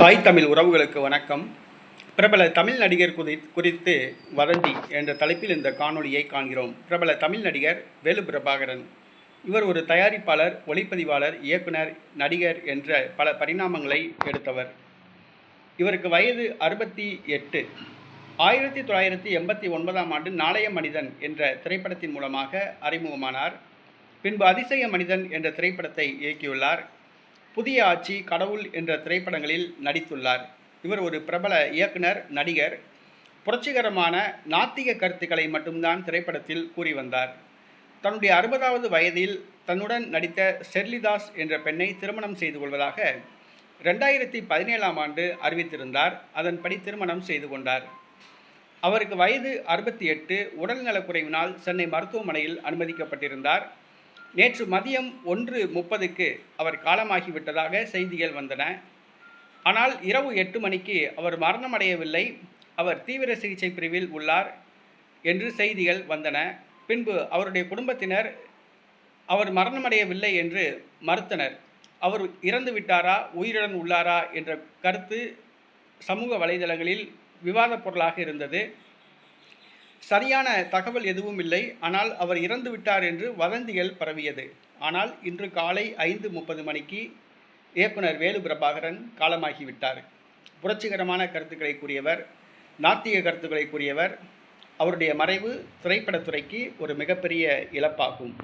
தாய் தமிழ் உறவுகளுக்கு வணக்கம். பிரபல தமிழ் நடிகர் குறி குறித்து வதந்தி என்ற தலைப்பில் இந்த காணொளியை காண்கிறோம். பிரபல தமிழ் நடிகர் வேலு பிரபாகரன். இவர் ஒரு தயாரிப்பாளர் ஒளிப்பதிவாளர் இயக்குனர் நடிகர் என்ற பல பரிணாமங்களை எடுத்தவர். இவருக்கு வயது அறுபத்தி எட்டு. ஆயிரத்தி தொள்ளாயிரத்தி எண்பத்தி ஒன்பதாம் ஆண்டு நாளைய மனிதன் என்ற திரைப்படத்தின் மூலமாக அறிமுகமானார். பின்பு அதிசய மனிதன் என்ற திரைப்படத்தை இயக்கியுள்ளார். புதிய ஆட்சி கடவுள் என்ற திரைப்படங்களில் நடித்துள்ளார். இவர் ஒரு பிரபல இயக்குனர் நடிகர் புரட்சிகரமான நாத்திக கருத்துக்களை மட்டும்தான் திரைப்படத்தில் கூறி வந்தார். தன்னுடைய அறுபதாவது வயதில் தன்னுடன் நடித்த செர்லிதாஸ் என்ற பெண்ணை திருமணம் செய்து கொள்வதாக ரெண்டாயிரத்தி பதினேழாம் ஆண்டு அறிவித்திருந்தார். அதன்படி திருமணம் செய்து கொண்டார். அவருக்கு வயது அறுபத்தி எட்டு உடல்நலக்குறைவினால் சென்னை மருத்துவமனையில் அனுமதிக்கப்பட்டிருந்தார். நேற்று மதியம் ஒன்று முப்பதுக்கு அவர் காலமாகிவிட்டதாக செய்திகள் வந்தன. ஆனால் இரவு எட்டு மணிக்கு அவர் மரணமடையவில்லை. அவர் தீவிர சிகிச்சை பிரிவில் உள்ளார் என்று செய்திகள் வந்தன. பின்பு அவருடைய குடும்பத்தினர் அவர் மரணமடையவில்லை என்று மறுத்தனர். அவர் இறந்து விட்டாரா உயிருடன் உள்ளாரா என்ற கருத்து சமூக வலைதளங்களில் விவாதப் பொருளாக இருந்தது. சரியான தகவல் எதுவும் இல்லை. ஆனால் அவர் இறந்து விட்டார் என்று வதந்திகள் பரவியது. ஆனால் இன்று காலை ஐந்து முப்பது மணிக்கு இயக்குனர் வேலு பிரபாகரன் காலமாகிவிட்டார் புரட்சிகரமான கருத்துக்களை கூறியவர் நாத்திக கருத்துக்களை கூறியவர் அவருடைய மறைவு திரைப்படத்துறைக்கு ஒரு மிகப்பெரிய இழப்பாகும்.